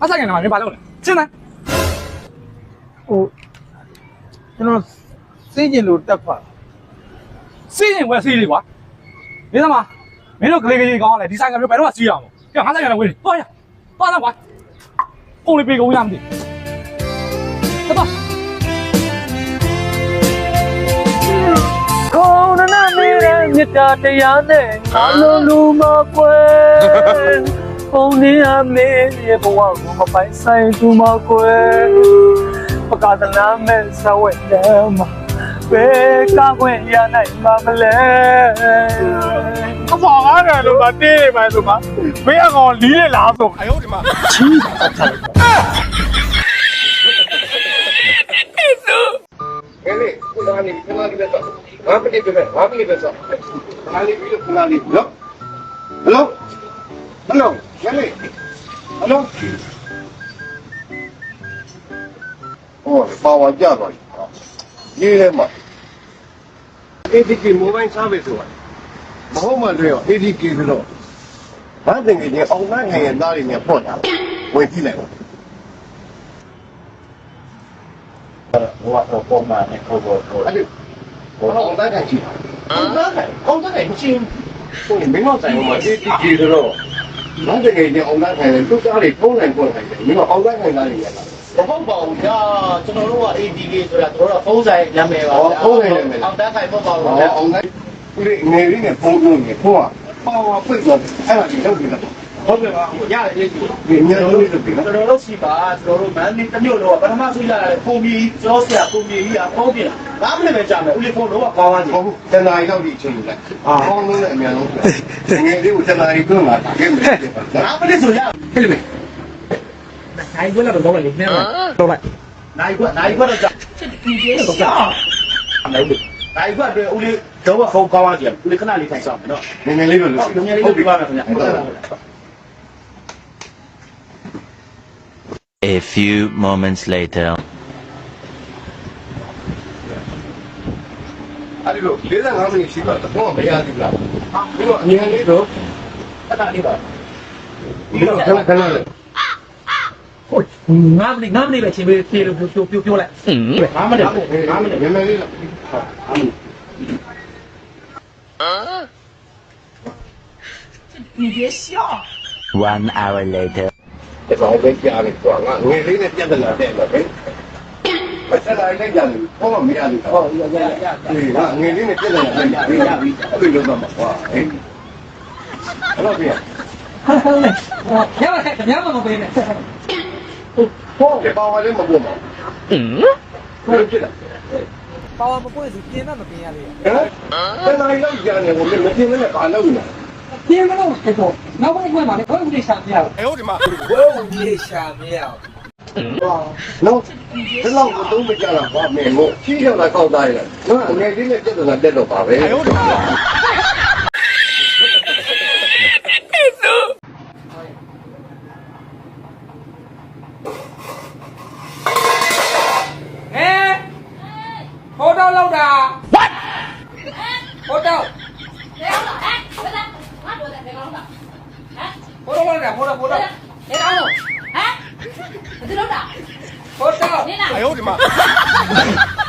အားဆိုင်ကနေမှာမင်းဘာလုပ်လဲရှင်းလားဟိုကျွန်တော်စိတ်ကျင်လို့တက်ပါစီးရင်ဝယ်စီးလေကွာမင်းသမားမင်းတို့ကလေးကလေးကောင်းလဲဒီဆိုင်ကမျိုးဘယ်တော့မှစီးရအောင်ကြောက်ငါဆိုင်ကနေဝယ်လေသွားရသွားတော့ကွာပုံလေးပေးကုန်ရမသိတော့ ခေါင်းနာမေရမြတ်တာတရားနဲ့ငါလုံးလူမကွယ် ပုံနေအမေရဲ့ဘဝကိုမပိုင်ဆိုင်သူမကွယ်ပကဒနာမဲ့ဆဝဲတယ်မဘယ်ကခွင့်ရနိုင်မှာမလဲအဖော်ကားတယ်လို့မတေးနေပါဆိုမှမင်းအကောင်လီးလေလားဆိုအယုတ်ဒီမှာချီးတာတက်တယ်ကဲလေခုနကနေခုနကနေပဲတော့ငါပတိပဲငါပတိပဲဆိုခါလေးပြီးတော့ခုနလေးရောဟယ်လိုဟယ် လိုကဲလေဟယ်လိုဟောပါဝါကြပါရေးလဲမှာ ADK mobile service ဆိုတာမဟုတ်မှလည်း ADK ဆိုတော့ဘာတင်ကြီးအောင်နိုင်ငယ်ရသားတွေနဲ့ပေါ့တာဝင်ကြည့်လိုက်ပါဟိုကတော့ပုံမှန်နဲ့ဟိုဘောဟိုအဲ့ဒီဟိုအောင်တိုင်းကြည့်အောင်တိုင်းအောင်တိုင်းချင်းဟိုမင်းတို့ဆိုင်မှာ ADK ဆိုတော့ ဘာတင်ကြီးအောင်တိုင်းခိုင်တယ်သူကားတွေဖုံးနိုင်ပေါ့ခိုင်တယ်မင်းတို့အောင်တိုင်းခိုင်တာတွေရလားမဟုတ်ပါဘူးကြာကျွန်တော်တို့က ADK ဆိုတာတို့ကဖုန်းဆိုင်နာမည်ပါဟောဖုန်းဆိုင်နာမည်အောင်တန်းခိုင်ပေါ့ပါဘူးဟောဗျာအောင်တိုင်းဦးလေးငယ်လေးနဲ့ဖုံးလို့နေဖုံးကပါဝါပိတ်တော့အဲ့ဒါကြီးလုပ်ပြီးတော့ ဟုတ်ကဲ့ပါဟိုရတယ်လေကျွန်ဒီအများကြီးလုပ်ပြီးတော့တော်တို့ရှိပါကျွန်တော်တို့မန်နေတစ်မျိုးတော့ပထမဆုံးရတာပုံမီကျော်ဆရာပုံမီကြီးကဖုန်းပြင်လာ၅မိနစ်ပဲကြာမယ်ဦးလေးဖုန်းတော့ကောင်းသွားပြီဟုတ်တနာရီတော့ဒီအချိန်ယူလိုက်အာဟောင်းလို့လည်းအများဆုံးငယ်လေးကိုတနာရီတော့လာတာကဲမယ်၅မိနစ်ဆိုရဟဲ့လေနိုင်ွက်လာတော့တော့လေနင်းတော့လိုက်နိုင်ခွက်နိုင်ခွက်တော့ကြာဒီကျေးတော့ကြာနိုင်ဘူးနိုင်ခွက်အတွက်ဦးလေးတော့ဖုန်းကောင်းသွားကြည့်ဦးလေးခဏလေးထိုင်ဆောင်မယ်နော်ငယ်ငယ်လေးတော့လို့ဟုတ်ငယ်လေးပြပါမယ်ခင်ဗျာ A few moments later. အဲ့ဒီလို45မိနစ်ရှိတော့တော့မရသေးဘူးလားဒီတော့အငယ်လေးတော့ခဏလေးပါဒီ တော့ခဏခဏလေးဟုတ်ငါမနေငါမနေပဲချင်းပေးပြေလို့ပြောပြောပြောလိုက်၅မိနစ်၅မိနစ်ငယ်ငယ်လေးတော့ One hour later. ဒီကောင်ပဲကြားနေတော့ငါငယ်လေးနဲ့ပြဿနာတဲ့တော့ပဲမဆက်လာလိုက်ကြတယ်ဘာမှမရဘူးဟုတ်ရရရဒီငါငယ်လေးနဲ့ပြဿနာတဲ့ရပြီရပြီအဲ့လိုလုပ်တော့မှာကွာဟဲ့အဲ့တော့ပြန်ရပါခဲ့ညမမပေးနဲ့ဟောဒီပါဝါလေးမပေါ်မှာဟမ်ဘယ်လိုဖြစ်လဲပါဝါမပွင့်စီပြင်းမမပြင်းရလေဟမ်တနားရောက်ကြတယ်ဘုမမတင်နဲ့ပါလို့နော် ပြင်းမလို့ခေတော့နောက်ဘက်ကွယ်မှာလေဘယ်ဦးလေးရှာပြရအောင်အယုတ်ဒီမှာဘယ်လိုပြေရှာမရအောင်နော်ဒီလောက်တော့မကြတော့ဘာမင်းကိုချီးရောက်လာကောက်သားရလားနော်ငယ်လေးနဲ့ပြဿနာတက်တော့ပါပဲအယုတ် போடு போடுடா போடு போடு ஏ